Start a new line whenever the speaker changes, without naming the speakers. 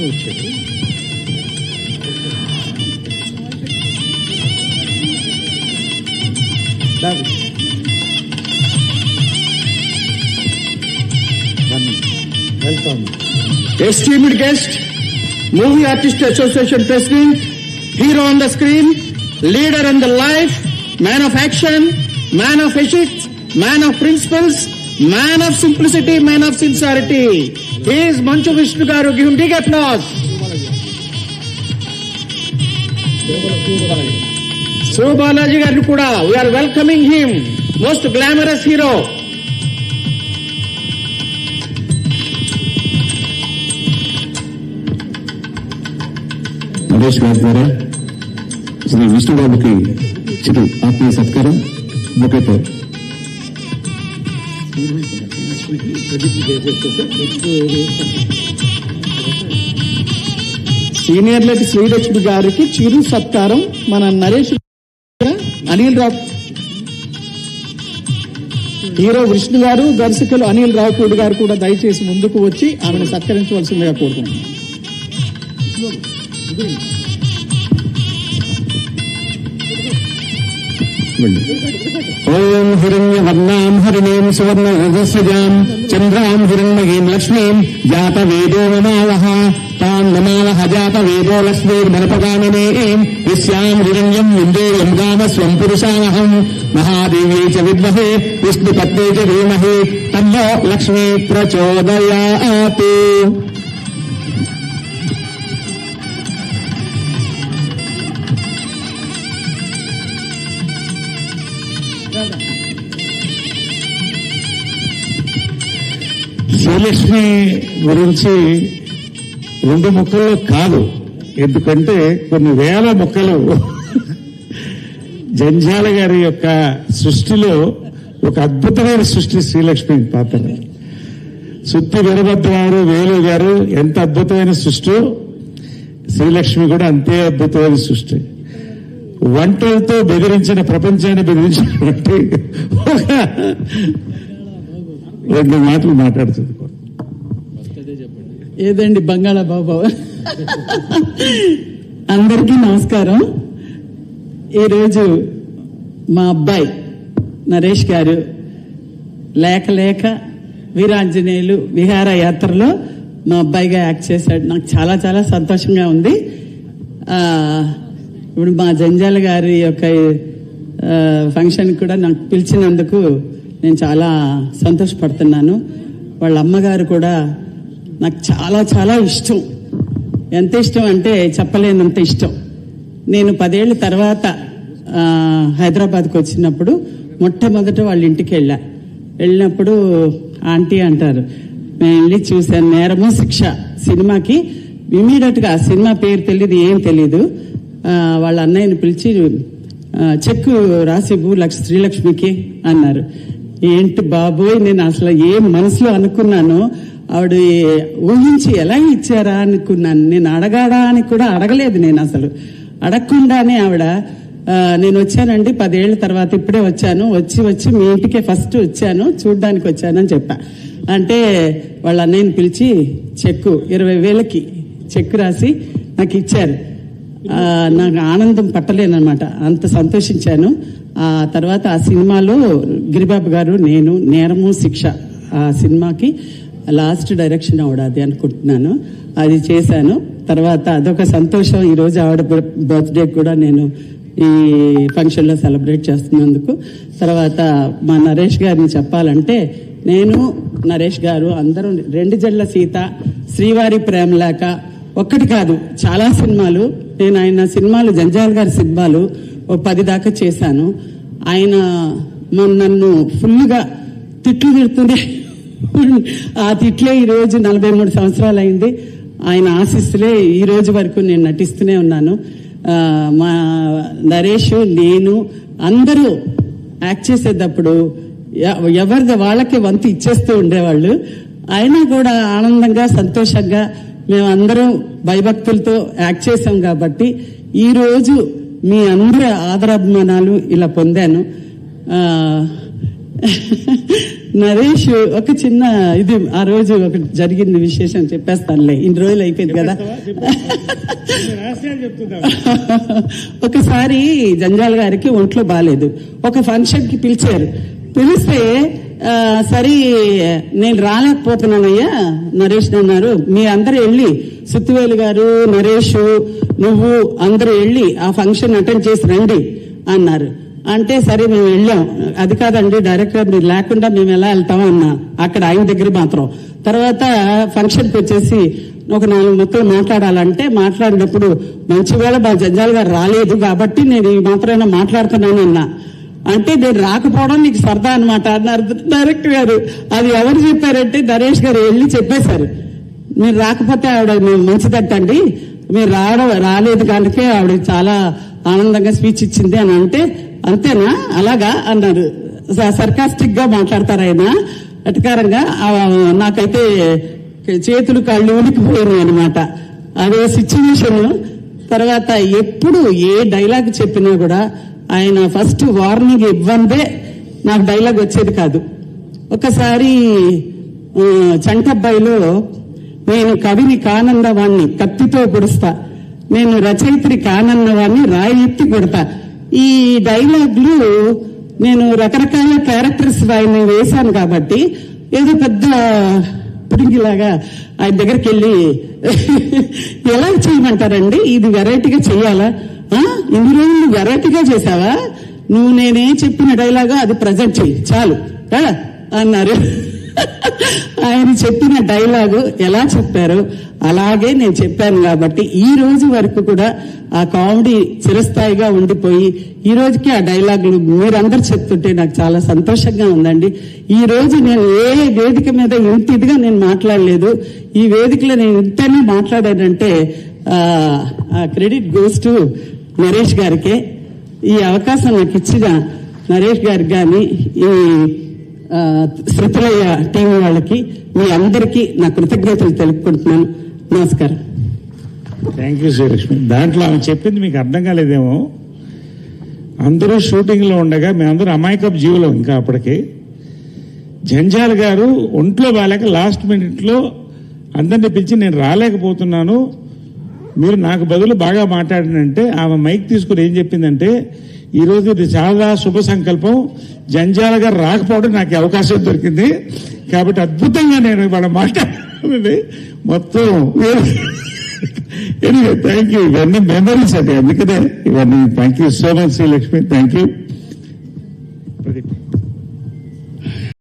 nature. Bagus. Welcome. Esteemed guest, Movie Artist Association President, hero on the screen, leader in the life, man of action, man of ethics, man of principles, man of simplicity, man of sincerity. He is Manchu Vishnu Garu. Give him big applause. Sivabalaji గారిని కూడా we're welcoming him most glamorous hero
Naresh గారి ద్వారా శ్రీ విష్ణుబాబుకి చిరు ఆత్మీయ సత్కారం బొకేతో
senior నటి శ్రీలక్ష్మి గారికి చిరు సత్కారం మన నరేష్ అనిల్ రావు. హీరో విష్ణు గారు దర్శకులు అనిల్ రావుపూడి గారు కూడా దయచేసి ముందుకు వచ్చి ఆమెను సత్కరించవలసిందిగా కోరుకుంటున్నాను
ॐ हिरण्यवर्णां हरिणीं सुवर्णरजस्वजां, चन्द्रां हिरण्मयीं लक्ष्मीं, जातवेदो नमावः तां नमावः जातवेदो लक्ष्मीर्मनपगामिने यस्यां हिरण्यं विन्दोऽयं गाम स्वं पुरुषामहम् महादेव्यै च विद्महे विष्णुपत्न्यै च धीमहि, तन्नो लक्ष्मी प्रचोदयात्। శ్రీలక్ష్మి గురించి రెండు ముక్కల్లో కాదు. ఎందుకంటే కొన్ని వేల ముక్కలు జంజాల గారి యొక్క సృష్టిలో ఒక అద్భుతమైన సృష్టి శ్రీలక్ష్మి పాత్ర. సుత్తి వీరభద్రరావు వేలు గారు ఎంత అద్భుతమైన సృష్టి? శ్రీలక్ష్మి కూడా అంతే అద్భుతమైన సృష్టి. వంటలతో బెదిరించిన ప్రపంచాన్ని బెదిరించినటువంటి ఒక రెండు మాటలు మాట్లాడుతుంది.
ఏదండి? బంగాళాబాబు. అందరికీ నమస్కారం. ఈరోజు మా అబ్బాయి నరేష్ గారు లేక లేక వీరాంజనేయులు విహారయాత్రలో మా అబ్బాయిగా యాక్ట్ చేశాడు. నాకు చాలా చాలా సంతోషంగా ఉంది. ఇప్పుడు మా జంజాల గారి యొక్క ఫంక్షన్ కూడా నాకు పిలిచినందుకు నేను చాలా సంతోషపడుతున్నాను. వాళ్ళ అమ్మగారు కూడా నాకు చాలా చాలా ఇష్టం. ఎంత ఇష్టం అంటే చెప్పలేనంత ఇష్టం. నేను పదేళ్ళ తర్వాత హైదరాబాద్కి వచ్చినప్పుడు మొట్టమొదట వాళ్ళ ఇంటికి వెళ్ళా. వెళ్ళినప్పుడు ఆంటీ అంటారు నేను వెళ్ళి చూశాను నేరము శిక్ష సినిమాకి. ఇమీడియట్గా సినిమా పేరు తెలియదు ఏం తెలీదు. వాళ్ళ అన్నయ్యని పిలిచి చెక్కు రాసి ఇవ్వు లక్ష శ్రీలక్ష్మికి అన్నారు. ఏంటి బాబోయ్ నేను అసలు ఏం మనసులో అనుకున్నాను ఆవిడ ఊహించి ఎలా ఇచ్చారా అనుకున్నాను. నేను అడగాడా అని కూడా అడగలేదు నేను అసలు. అడగకుండానే ఆవిడ నేను వచ్చానండి పదేళ్ళ తర్వాత ఇప్పుడే వచ్చాను. వచ్చి వచ్చి మీ ఇంటికే ఫస్ట్ వచ్చాను చూడ్డానికి వచ్చానని చెప్పా. అంటే వాళ్ళ అన్నయ్యని పిలిచి చెక్కు ఇరవై వేలకి చెక్కు రాసి నాకు ఇచ్చారు. నాకు ఆనందం పట్టలేనమాట అంత సంతోషించాను. ఆ తర్వాత ఆ సినిమాలో గిరిబాబు గారు నేను నేరము శిక్ష ఆ సినిమాకి లాస్ట్ డైరెక్షన్ ఆవిడ అది అనుకుంటున్నాను. అది చేశాను. తర్వాత అదొక సంతోషం. ఈరోజు ఆవిడ బర్త్డే కూడా నేను ఈ ఫంక్షన్లో సెలబ్రేట్ చేస్తున్నందుకు. తర్వాత మా నరేష్ గారిని చెప్పాలంటే నేను నరేష్ గారు అందరూ రెండు జడ్ల సీత శ్రీవారి ప్రేమలేక ఒక్కటి కాదు చాలా సినిమాలు. నేను ఆయన సినిమాలు జంజాల్ గారి సినిమాలు ఓ పది దాకా చేశాను. ఆయన నన్ను ఫుల్గా తిట్లు తిడుతుండే. ఆ తిట్లే ఈ రోజు నలభై మూడు సంవత్సరాలు అయింది. ఆయన ఆశిస్తులే ఈ రోజు వరకు నేను నటిస్తూనే ఉన్నాను. మా నరేష్ నేను అందరూ యాక్ట్ చేసేటప్పుడు ఎవరిది వాళ్ళకి వంతు ఇచ్చేస్తూ ఉండేవాళ్ళు. అయినా కూడా ఆనందంగా సంతోషంగా మేమందరం భయభక్తులతో యాక్ట్ చేసాం కాబట్టి ఈరోజు మీ అందరి ఆదరాభిమానాలు ఇలా పొందాను. నరేష్ ఒక చిన్న ఇది ఆ రోజు ఒక జరిగింది విశేషం చెప్పేస్తానులే. ఇన్ని రోజులు అయిపోయింది కదా. ఒకసారి జంజాల్ గారికి ఒంట్లో బాగాలేదు ఒక ఫంక్షన్కి పిలిచారు. పిలిస్తే సరే నేను రాలేకపోతున్నానయ్యా నరేష్ అన్నారు. మీ అందరూ వెళ్ళి సుత్తివేలు గారు నరేష్ నువ్వు అందరూ వెళ్ళి ఆ ఫంక్షన్ అటెండ్ చేసి రండి అన్నారు. అంటే సరే మేము వెళ్ళాం. అది కాదండి డైరెక్ట్గా మీరు లేకుండా మేము ఎలా వెళ్తాం అన్నా అక్కడ ఆయన దగ్గర మాత్రం. తర్వాత ఫంక్షన్కి వచ్చేసి ఒక నాలుగు మొత్తం మాట్లాడాలంటే మాట్లాడినప్పుడు మంచివేళ మా జంజాల్ గారు రాలేదు కాబట్టి నేను ఈ మాత్రమే మాట్లాడుతున్నాను అన్నా. అంటే నేను రాకపోవడం నీకు సరదా అనమాట అన్నారు డైరెక్టర్ గారు. అది ఎవరు చెప్పారంటే నరేష్ గారు వెళ్ళి చెప్పేశారు. మీరు రాకపోతే ఆవిడ మేము మంచిదట్టండి. మీరు రావడం రాలేదు కనుక ఆవిడ చాలా ఆనందంగా స్పీచ్ ఇచ్చింది అని అంటే అంతేనా? అలాగా అన్నారు. సర్కాస్టిక్గా మాట్లాడతారు ఆయన. అటకారంగా నాకైతే చేతులు కళ్ళు ఉనికిపోయినాయి అనమాట అదే సిచ్యువేషన్ తర్వాత ఎప్పుడు ఏ డైలాగ్ చెప్పినా కూడా ఆయన ఫస్ట్ వార్నింగ్ ఇవ్వందే నాకు డైలాగ్ వచ్చేది కాదు. ఒకసారి ఆ, చంటబ్బాయిలో నేను కవిని కానన్నవాణ్ణి కత్తితో పొడుస్తా. నేను రచయిత్రి కానన్నవాణ్ణి రాయి ఎత్తి కొడతా. ఈ డైలాగ్లు నేను రకరకాల క్యారెక్టర్స్ ఆయన వేశాను కాబట్టి ఏదో పెద్ద పుడింగిలాగా ఆయన దగ్గరికి వెళ్ళి ఎలా చేయమంటారండి? ఇది వెరైటీగా చెయ్యాలా ఇన్ని రోజులు వెరైటీగా చేసావా నువ్వు నేనే చెప్పిన డైలాగా అది ప్రజెంట్ చెయ్యి. చాలు. అన్నారు. ఆయన చెప్పిన డైలాగు ఎలా చెప్పారు అలాగే నేను చెప్పాను కాబట్టి ఈ రోజు వరకు కూడా ఆ కామెడీ చిరస్థాయిగా ఉండిపోయి ఈ రోజుకి ఆ డైలాగులు మీరందరు చెప్తుంటే నాకు చాలా సంతోషంగా ఉందండి. ఈ రోజు నేను ఏ వేదిక మీద ఇంత ఇదిగా నేను మాట్లాడలేదు. ఈ వేదికలో నేను ఇంతనే మాట్లాడానంటే ఆ క్రెడిట్ గోస్ టు నరేష్ గారికే ఈ అవకాశం నాకు ఇచ్చిన నరేష్ గారికి కానీ ఈ శృతులయ్య టీం వాళ్ళకి మీ అందరికీ నా కృతజ్ఞతలు తెలుపుకుంటున్నాను. నమస్కారం.
థ్యాంక్ యూ శ్రీలక్ష్మి దాంట్లో ఆమె చెప్పింది మీకు అర్థం కాలేదేమో? అందరూ షూటింగ్లో ఉండగా మేమందరూ అమాయకపు జీవులు ఇంకా అప్పటికి. జంజాల్ గారు ఒంట్లో బాగాలేక లాస్ట్ మినిట్లో అందరిని పిలిచి నేను రాలేకపోతున్నాను. మీరు నాకు బదులు బాగా మాట్లాడినంటే ఆమె మైక్ తీసుకుని ఏం చెప్పిందంటే ఈరోజు ఇది చాలా శుభ సంకల్పం. జంజాలగా రాకపోవడం నాకు అవకాశం దొరికింది. కాబట్టి అద్భుతంగా నేను ఇవాళ మాట్లాడాలి మొత్తం ఎనివే థ్యాంక్ యూ ఇవన్నీ మెమరీస్ అండి. అందుకనే ఇవన్నీ. Thank you so much Srilakshmi thank you Pradeep.